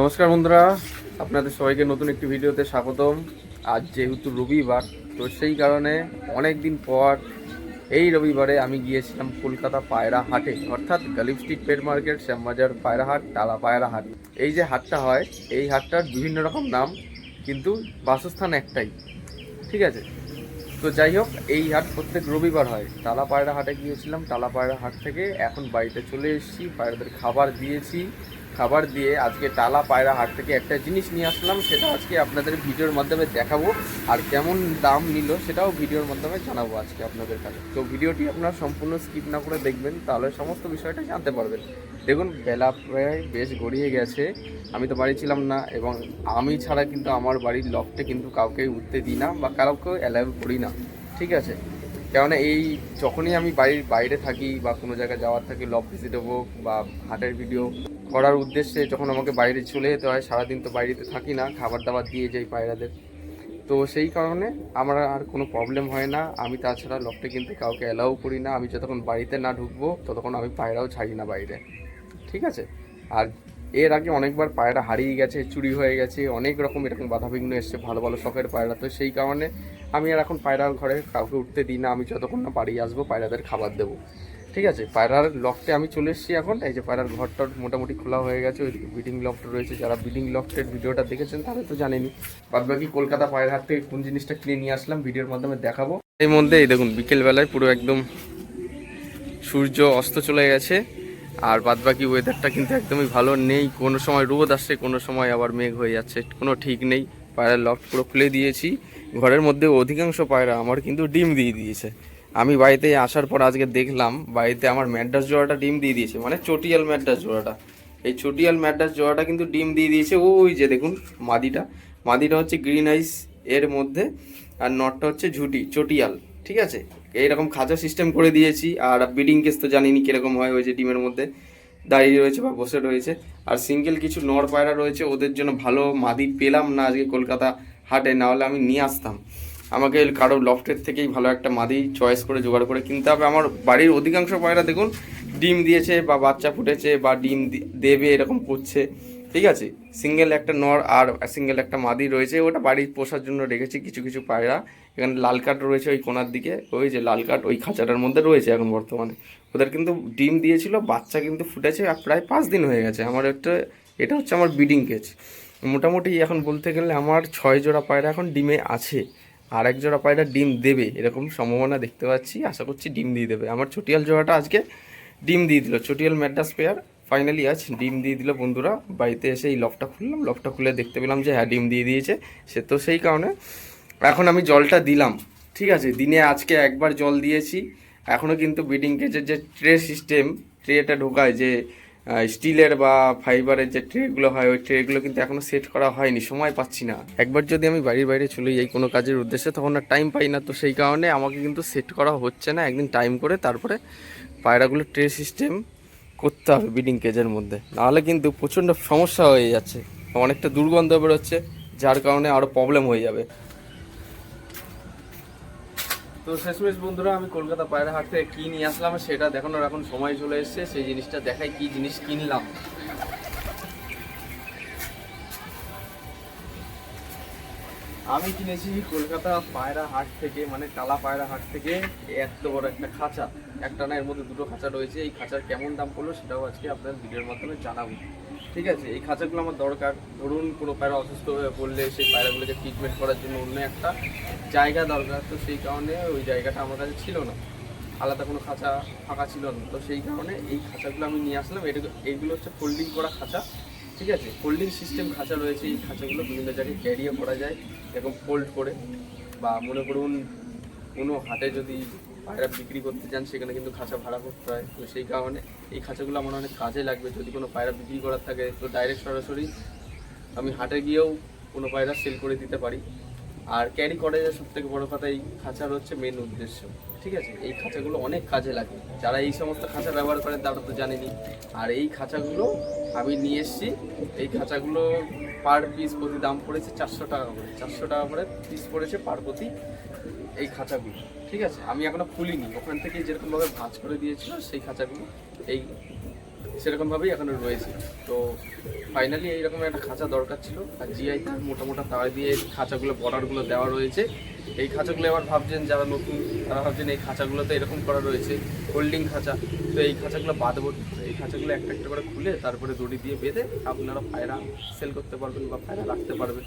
নমস্কার বন্ধুরা, আপনাদের সবাইকে নতুন একটি ভিডিওতে স্বাগতম। আজ যেহেতু রবিবার, তো সেই কারণে অনেক দিন পর এই রবিবারে আমি গিয়েছিলাম কলকাতা পায়রা হাটে, অর্থাৎ Ghalib street pet market, Shyambazar পায়রা হাট, টালা পায়রা হাট। এই যে হাটটা হয়, এই হাটটার বিভিন্ন রকম নাম, কিন্তু বাসস্থান একটাই, ঠিক আছে? তো যাই হোক, এই হাট প্রত্যেক রবিবার হয়। টালা পায়রা হাটে গিয়েছিলাম, টালা পায়রা হাট থেকে এখন বাড়িতে চলে এসেছি, পায়রাদের খাবার দিয়েছি। খাবার দিয়ে আজকে টালা পায়রা হাট থেকে একটা জিনিস নিয়ে আসলাম, সেটা আজকে আপনাদের ভিডিওর মাধ্যমে দেখাবো। আর কেমন দাম নিল সেটাও ভিডিওর মাধ্যমে জানাব আজকে আপনাদের কাছে। তো ভিডিওটি আপনারা সম্পূর্ণ স্কিপ না করে দেখবেন, তাহলে সমস্ত বিষয়টা জানতে পারবেন। দেখুন, বেলা প্রায় বেশ গড়িয়ে গেছে, আমি তো বাড়ি ছিলাম না, এবং আমি ছাড়া কিন্তু আমার বাড়ির লফটে কিন্তু কাউকে উঠতে দিই না, বা কাউকে অ্যালাউ করি না। ঠিক আছে? কেননা এই যখনই আমি বাড়ির বাইরে থাকি, বা কোনো জায়গায় যাওয়ার থাকি লব ভিজিট হোক বা হাটের ভিডিও করার উদ্দেশ্যে যখন আমাকে বাইরে চলে যেতে হয়, সারাদিন তো বাইরেতে থাকি না খাবার দাবার দিয়ে যাই পায়রাদের। তো সেই কারণে আমার আর কোনো প্রবলেম হয় না। আমি তাছাড়া লফটে কিন্তু কাউকে অ্যালাউ করি না। আমি যতক্ষণ বাড়িতে না ঢুকবো, ততক্ষণ আমি পায়রাও ছাড়ি না বাইরে। ঠিক আছে? আর এর আগে অনেকবার পায়রা হারিয়ে গেছে, চুরি হয়ে গেছে, অনেক রকম এরকম বাধাবিঘ্ন এসছে ভালো ভালো শখের পায়রা। তো সেই কারণে আমি আর এখন পায়রার ঘরে কাউকে উঠতে দিই না। আমি যতক্ষণ না বাড়ি আসব, পায়রাদের খাবার দেবো। ঠিক আছে, পায়রার লফটে আমি চলে এসেছি এখন। এই যে পায়রার ঘরটা মোটামুটি খোলা হয়ে গেছে, ওইদিকে বিডিং লফট রয়েছে। যারা বিডিং লফটের ভিডিওটা দেখেছেন তাহলে তো জানেনি বাদ বাকি কলকাতা পায়রা থেকে কোন জিনিসটা কিনে নিয়ে আসলাম, ভিডিওর মাধ্যমে দেখাবো। এই মধ্যে এই দেখুন, বিকেলবেলায় পুরো একদম সূর্য অস্ত চলে গেছে, আর বাদবাকি ওয়েদারটা কিন্তু একদমই ভালো নেই। কোনো সময় রোদ আসছে, কোনো সময় আবার মেঘ হয়ে যাচ্ছে, কোনো ঠিক নেই। পায়রার লফট পুরো খুলে দিয়েছি। ঘরের মধ্যে অধিকাংশ পায়রা আমার কিন্তু ডিম দিয়ে দিয়েছে। আমি বাড়িতে আসার পর আজকে দেখলাম বাড়িতে আমার ম্যাড্রাস জোড়াটা ডিম দিয়ে দিয়েছে মানে চটিয়াল ম্যাড্রাস জোড়াটা। এই চটিয়াল ম্যাড্রাস জোড়াটা কিন্তু ডিম দিয়ে দিয়েছে, ওই যে দেখুন মাদিটা। মাদিটা হচ্ছে গ্রিন আইস এর মধ্যে, আর নটটা হচ্ছে ঝুটি, চটিয়াল, ঠিক আছে? এইরকম খাঁচা সিস্টেম করে দিয়েছি, আর বিডিং কেস তো জানিনি কীরকম হয় ওই যে ডিমের মধ্যে। দাঁড়িয়ে রয়েছে বা বসে রয়েছে, আর সিঙ্গেল কিছু নর পায়রা রয়েছে, ওদের জন্য ভালো মাদি পেলাম না আজকে কলকাতা হাটে, না হলে আমি নিয়ে আসতাম। আমাকে কারও লফটের থেকেই ভালো একটা মাদি চয়েস করে জোগাড় করে কিনতে হবে। আমার বাড়ির অধিকাংশ পায়রা দেখুন, ডিম দিয়েছে বা বাচ্চা ফুটেছে বা ডিম দেবে, এরকম করছে ঠিক আছে? সিঙ্গেল একটা নর আর সিঙ্গেল একটা মাদি রয়েছে, ওটা বাড়ির পোষার জন্য রেখেছি কিছু কিছু পায়রা। এখানে লাল কাঠ রয়েছে ওই কোনার দিকে, ওই যে লাল কাঠ ওই খাঁচাটার মধ্যে রয়েছে এখন বর্তমানে। ওদের কিন্তু ডিম দিয়েছিল, বাচ্চা কিন্তু ফুটেছে প্রায় পাঁচ দিন হয়ে গেছে। আমার একটা, এটা হচ্ছে আমার ব্রিডিং কেজ মোটামুটি এখন বলতে গেলে আমার ছয় জোড়া পায়রা এখন ডিমে আছে। আর এক জোড়া পায়রা ডিম দেবে, এরকম সম্ভাবনা দেখতে পাচ্ছি, আশা করছি ডিম দিয়ে দেবে। আমার চটিয়াল জোড়াটা আজকে ডিম দিয়ে দিল চটিয়াল ম্যাড্রাস পেয়ার ফাইনালি আজ ডিম দিয়ে দিল বন্ধুরা, বাড়িতে এসে এই লকটা খুললাম লকটা খুলে দেখতে পেলাম যে হ্যাঁ ডিম দিয়ে দিয়েছে, সে তো সেই কারণে। এখন আমি জলটা দিলাম, ঠিক আছে, দিনে আজকে একবার জল দিয়েছি এখনও কিন্তু বিডিং কেজের যে ট্রে সিস্টেম ট্রেটা ঢোকায় যে স্টিলের বা ফাইবারের যে ট্রেগুলো হয়, ওই ট্রেগুলো কিন্তু এখনও সেট করা হয়নি, সময় পাচ্ছি না। একবার যদি আমি বাড়ির বাইরে চলে যাই কোনো কাজের উদ্দেশ্যে, তখন আর টাইম পাই না। তো সেই কারণে আমাকে কিন্তু সেট করা হচ্ছে না। একদিন টাইম করে তারপরে পায়রাগুলো ট্রে সিস্টেম করতে হবে বিডিং কেজের মধ্যে। নাহলে কিন্তু প্রচণ্ড সমস্যা হয়ে যাচ্ছে। অনেকটা দুর্গন্ধ বেরোচ্ছে, যার কারণে আরও প্রবলেম হয়ে যাবে। তো শেষমেশ বন্ধুরা, আমি কলকাতা পায়রা হাট থেকে কি নিয়ে আসলাম সেটা দেখানোর এখন সময় চলে এসছে। সেই জিনিসটা দেখাই, কী জিনিস কিনলাম। আমি কিনেছি কলকাতা পায়রা হাট থেকে মানে টালা পায়রা হাট থেকে এত বড় একটা খাঁচা। একটা না, এর মধ্যে দুটো খাঁচা রয়েছে। এই খাঁচার কেমন দাম পড়ল সেটাও আজকে আপনার ভিডিওর মাধ্যমে জানাব। ঠিক আছে, এই খাঁচাগুলো আমার দরকার। ধরুন, কোনো পায়রা অসুস্থ হয়ে পড়লে সেই পায়রাগুলোকে ট্রিটমেন্ট করার জন্য অন্য একটা জায়গা দরকার। তো সেই কারণে ওই জায়গাটা আমার কাছে ছিল না। আলাদা কোনো খাঁচা ফাঁকা ছিল না। তো সেই কারণে এই খাঁচাগুলো আমি নিয়ে আসলাম। এটা এইগুলো হচ্ছে ফোল্ডিং করা খাঁচা। ঠিক আছে? ফোল্ডিং সিস্টেম খাঁচা রয়েছে, এই খাঁচাগুলো বিভিন্ন জায়গায় ক্যারিও করা যায় এরকম ফোল্ড করে বা মনে করুন কোনো হাটে যদি পায়রা বিক্রি করতে চান, সেখানে কিন্তু খাঁচা ভাড়া করতে হয়। তো সেই কারণে এই খাঁচাগুলো আমার অনেক কাজে লাগবে। যদি কোনো পায়রা বিক্রি করার থাকে, তো ডাইরেক্ট সরাসরি আমি হাটে গিয়েও কোনো পায়রা সেল করে দিতে পারি। আর ক্যারি করে সব থেকে বড় কথা, এই খাঁচার হচ্ছে মেন উদ্দেশ্য। ঠিক আছে? এই খাঁচাগুলো অনেক কাজে লাগে। যারা এই সমস্ত খাঁচা ব্যবহার করেন তারা তো জানেনি। আর এই খাঁচাগুলো আমি নিয়ে এসেছি। এই খাঁচাগুলো পার পিস প্রতি দাম পড়েছে চারশো টাকা করে। চারশো টাকা করে পিস পড়েছে পার প্রতি এই খাঁচাগুলো। ঠিক আছে? আমি এখনও খুলিনি। ওখান থেকে যেরকমভাবে ভাঁজ করে দিয়েছিল, সেই খাঁচাগুলো এই সেরকমভাবেই এখনও রয়েছে। তো ফাইনালি এইরকম একটা খাঁচা দরকার ছিল। আর জিআই তার মোটা মোটা তার দিয়ে খাঁচাগুলো বর্ডারগুলো দেওয়া রয়েছে। এই খাঁচাগুলো এবার ভাবছেন যারা নতুন, তারা ভাবছেন এই খাঁচাগুলোতে এরকম করা রয়েছে হোল্ডিং খাঁচা। তো এই খাঁচাগুলো বাঁধবো। এই খাঁচাগুলো একটা একটা করে খুলে তারপরে দড়ি দিয়ে বেঁধে আপনারা পায়রা সেল করতে পারবেন বা পায়রা রাখতে পারবেন।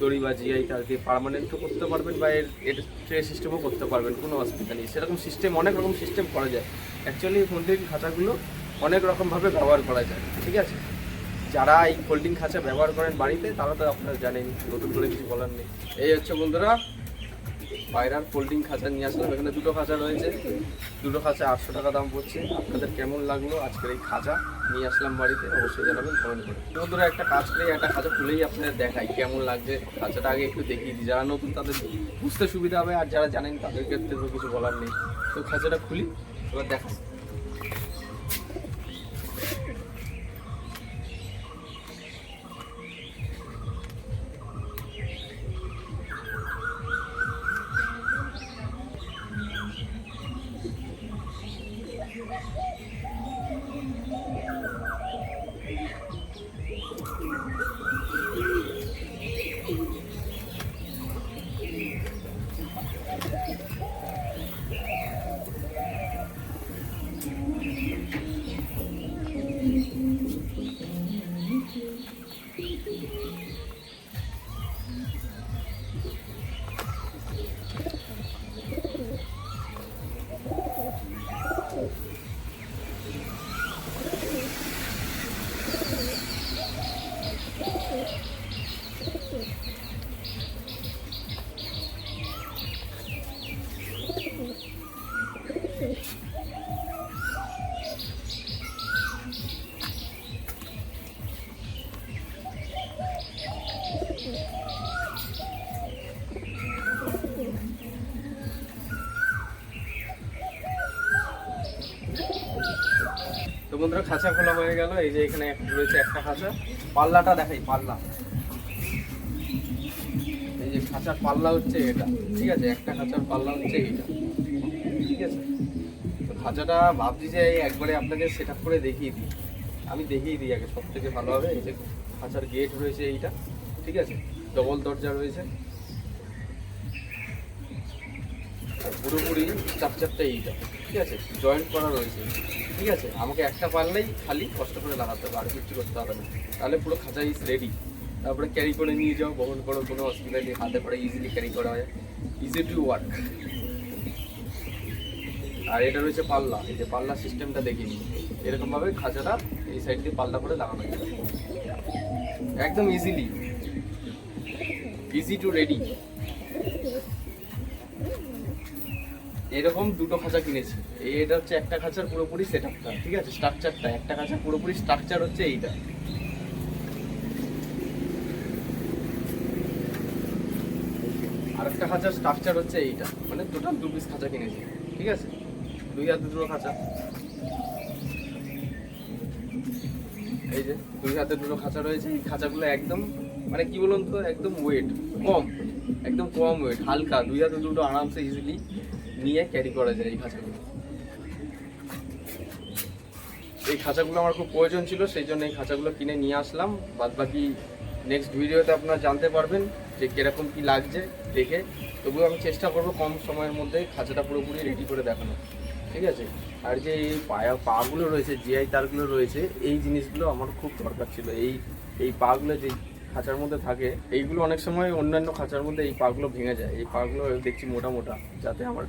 দড়ি বা জিআই তার দিয়ে পারমানেন্টও করতে পারবেন বা এর এর ট্রে সিস্টেমও করতে পারবেন, কোনো অসুবিধা নেই। সেরকম সিস্টেম অনেক রকম সিস্টেম করা যায়। অ্যাকচুয়ালি হোল্ডিং খাঁচাগুলো অনেক রকমভাবে ব্যবহার করা যায়, ঠিক আছে? যারা এই ফোল্ডিং খাঁচা ব্যবহার করেন বাড়িতে, তারা তো আপনারা জানেন নতুন করে কিছু বলার নেই। এই হচ্ছে বন্ধুরা পায়রার ফোল্ডিং খাঁচা নিয়ে আসলাম, এখানে দুটো খাঁচা রয়েছে। দুটো খাঁচা আটশো টাকা দাম পড়ছে। আপনাদের কেমন লাগল আজকের এই খাঁচা নিয়ে আসলাম বাড়িতে, অবশ্যই জানাবেন কমেন্ট করে। বন্ধুরা, একটা কাজ করে একটা খাঁচা খুলেই আপনাদের দেখাই কেমন লাগছে। খাঁচাটা আগে একটু দেখিয়ে দিই, যারা নতুন তাদের বুঝতে সুবিধা হবে, আর যারা জানেন তাদের ক্ষেত্রে তো কিছু বলার নেই। তো খাঁচাটা খুলি, এবার দেখা খাঁচা খোলা হয়ে গেল। এই যে এখানে রয়েছে একটা খাঁচা। পাল্লাটা দেখাই, পাল্লা। এই যে খাঁচার পাল্লা হচ্ছে এটা। ঠিক আছে, একটা খাঁচার পাল্লা হচ্ছে এইটা। ঠিক আছে? তো খাঁচাটা ভাবছি যে একবারে আপনাকে সেট করে দেখিয়ে দিই। আমি দেখিয়ে দিই আগে সব থেকে ভালো হবে। এই যে খাঁচার গেট রয়েছে এইটা। ঠিক আছে? ডবল দরজা রয়েছে। পুরোপুরি চাপচাপটা এইটা, ঠিক আছে? জয়েন্ট করা রয়েছে, ঠিক আছে? আমাকে একটা পারলেই খালি কষ্ট করে লাগাতে হবে, আর কিছু করতে হবে না। তাহলে পুরো খাঁচা ইজ রেডি তারপরে ক্যারি করে নিয়ে যাও, বহন করো, কোনো অসুবিধা নেই, হাতে পরে ইজিলি ক্যারি করা হয়। ইজি টু ওয়ার্ক আর এটা রয়েছে পাল্লা, এই যে পাল্লা সিস্টেমটা দেখিয়ে নিই এরকমভাবে খাঁচাটা এই সাইড দিয়ে পাল্লা করে লাগানো যাবে একদম ইজিলি ইজি টু রেডি এরকম দুটো খাঁচা কিনেছি। এটা হচ্ছে একটা খাঁচার পুরোপুরি সেট ঠিক আছে? স্ট্রাকচারটা একটা খাঁচার পুরোপুরি স্ট্রাকচার হচ্ছে এইটা। আর একটা খাঁচার স্ট্রাকচার হচ্ছে এইটা। মানে টোটাল দু পিস খাঁচা কিনেছি, ঠিক আছে? দুই হাতে দুটো খাঁচা। এই যে, দুই হাতে দুটো খাঁচা রয়েছে। এই খাঁচাগুলো একদম মানে কি বলুন তো, একদম ওয়েট কম, একদম কম ওয়েট হালকা, দুই হাতে দুটো আরামসে ইজিলি নিয়ে ক্যারি করা যায় এই খাঁচাগুলো। এই খাঁচাগুলো আমার খুব প্রয়োজন ছিল, সেই জন্য এই খাঁচাগুলো কিনে নিয়ে আসলাম। বাদ বাকি নেক্সট ভিডিওতে আপনারা জানতে পারবেন যে কীরকম কি লাগছে দেখে। তবুও আমি চেষ্টা করব কম সময়ের মধ্যে খাঁচাটা পুরোপুরি রেডি করে দেখানো। ঠিক আছে? আর যে এই পায়া পাগুলো রয়েছে জিআই তারগুলো রয়েছে, এই জিনিসগুলো আমার খুব দরকার ছিল। এই এই পাগুলো যে খাঁচার মধ্যে থাকে, এইগুলো অনেক সময় অন্যান্য খাঁচার মধ্যে এই পাগুলো ভেঙে যায়। এই পাগুলো দেখছি মোটা মোটা, যাতে আমার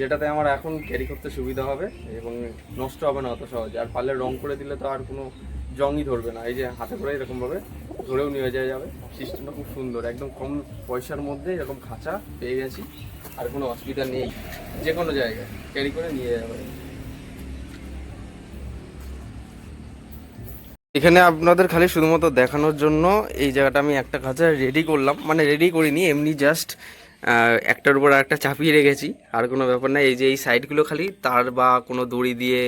যেটাতে আমার এখন ক্যারি করতে সুবিধা হবে এবং নষ্ট হবে না অত সহজে। আর পারলে রং করে দিলে তো আর কোনো জংই ধরবে না। এই যে হাতে করে এরকমভাবে ধরেও নিয়ে যাওয়া যাবে। সিস্টেমটা খুব সুন্দর, একদম কম পয়সার মধ্যে এরকম খাঁচা পেয়ে গেছি। আর কোনো অসুবিধা নেই। যে কোনো জায়গায় ক্যারি করে নিয়ে যাবে। এখানে আপনাদের খালি শুধুমাত্র দেখানোর জন্য এই জায়গাটা আমি একটা খাঁচা রেডি করলাম। মানে রেডি করিনি, এমনি জাস্ট একটার উপর একটা চাপিয়ে রেখেছি, আর কোনো ব্যাপার না। এই যে এই সাইডগুলো খালি, তার বা কোনো দড়ি দিয়ে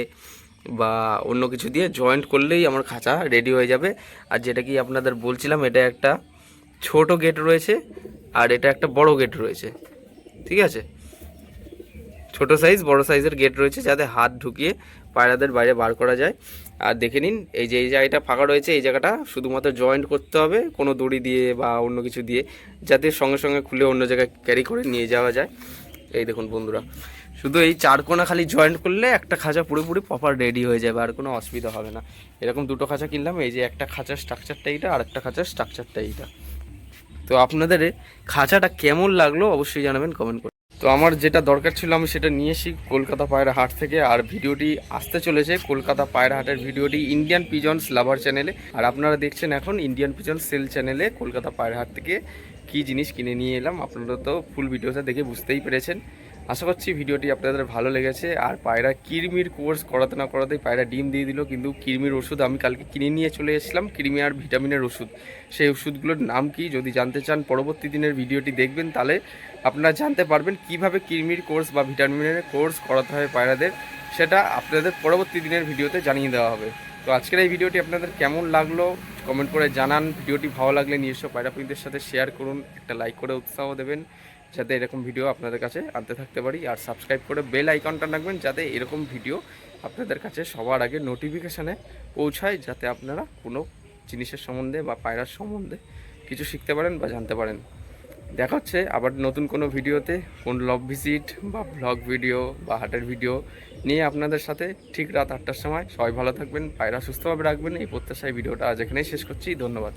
বা অন্য কিছু দিয়ে জয়েন্ট করলেই আমার খাঁচা রেডি হয়ে যাবে। আর যেটা কি আপনাদের বলছিলাম, এটা একটা ছোট গেট রয়েছে, আর এটা একটা বড় গেট রয়েছে। ঠিক আছে? ছোট সাইজ বড় সাইজের গেট রয়েছে, যাতে হাত ঢুকিয়ে পায়রাদের বাইরে বার করা যায়। আর দেখে নিন, এই যে এই জায়গাটা ফাঁকা রয়েছে, এই জায়গাটা শুধুমাত্র জয়েন্ট করতে হবে, কোনো দড়ি দিয়ে বা অন্য কিছু দিয়ে, যাতে সঙ্গে সঙ্গে খুলে অন্য জায়গায় ক্যারি করে নিয়ে যাওয়া যায়। এই দেখুন বন্ধুরা, শুধু এই চার কোনা খালি জয়েন্ট করলে একটা খাঁচা পুরোপুরি প্রপার রেডি হয়ে যাবে, আর কোনো অসুবিধা হবে না। এরকম দুটো খাঁচা কিনলাম, এই যে একটা খাঁচার স্ট্রাকচারটা এইটা, আর একটা খাঁচার স্ট্রাকচারটা এইটা। তো আপনাদের খাঁচাটা কেমন লাগল অবশ্যই জানাবেন কমেন্ট করে তো আমার যেটা দরকার ছিল আমি সেটা নিয়ে এসি কলকাতা পায়রা হাট থেকে। আর ভিডিওটি আসতে চলেছে কলকাতা পায়রা হাটের ভিডিওটি ইন্ডিয়ান পিজনস লাভার চ্যানেলে আর আপনারা দেখছেন এখন ইন্ডিয়ান পিজন সেল চ্যানেলে কলকাতা পায়রা হাট থেকে কি জিনিস কিনে নিয়ে এলাম। আপনারা তো ফুল ভিডিওটা দেখে বুঝতেই পেরেছেন। আশা করছি ভিডিওটি আপনাদের ভালো লেগেছে। আর পায়রা কিরমির কোর্স করাতে না করাতেই পায়রা ডিম দিয়ে দিল, কিন্তু কিরমির ওষুধ আমি কালকে কিনে নিয়ে চলে এসেছিলাম কিরমি আর ভিটামিনের ওষুধ। সেই ওষুধগুলোর নাম কি যদি জানতে চান, পরবর্তী দিনের ভিডিওটি দেখবেন, তাহলে আপনারা জানতে পারবেন কীভাবে কিরমির কোর্স বা ভিটামিনের কোর্স করাতে হয় পায়রাদের, সেটা আপনাদের পরবর্তী দিনের ভিডিওতে জানিয়ে দেওয়া হবে। তো আজকের এই ভিডিওটি আপনাদের কেমন লাগল, কমেন্ট করে জানান। ভিডিওটি ভালো লাগলে নিজস্ব পায়রাপ্রিন্টের সাথে শেয়ার করুন, একটা লাইক করে উৎসাহ দেবেন। যাতে এরকম ভিডিও আপনাদের কাছে আনতে থাকতে পারি। আর সাবস্ক্রাইব করে বেল আইকনটা রাখবেন যাতে এরকম ভিডিও আপনাদের কাছে সবার আগে নোটিফিকেশানে পৌঁছায়, যাতে আপনারা কোনো জিনিসের সম্বন্ধে বা পায়রার সম্বন্ধে কিছু শিখতে পারেন বা জানতে পারেন। দেখা হচ্ছে আবার নতুন কোনো ভিডিওতে কোন লভ ভিজিট বা ব্লগ ভিডিও বা হাটের ভিডিও নিয়ে আপনাদের সাথে ঠিক রাত আটটার সময়। সবাই ভালো থাকবেন, পায়রা সুস্থভাবে রাখবেন। এই প্রত্যাশায় ভিডিওটা আজ এখানেই শেষ করছি। ধন্যবাদ।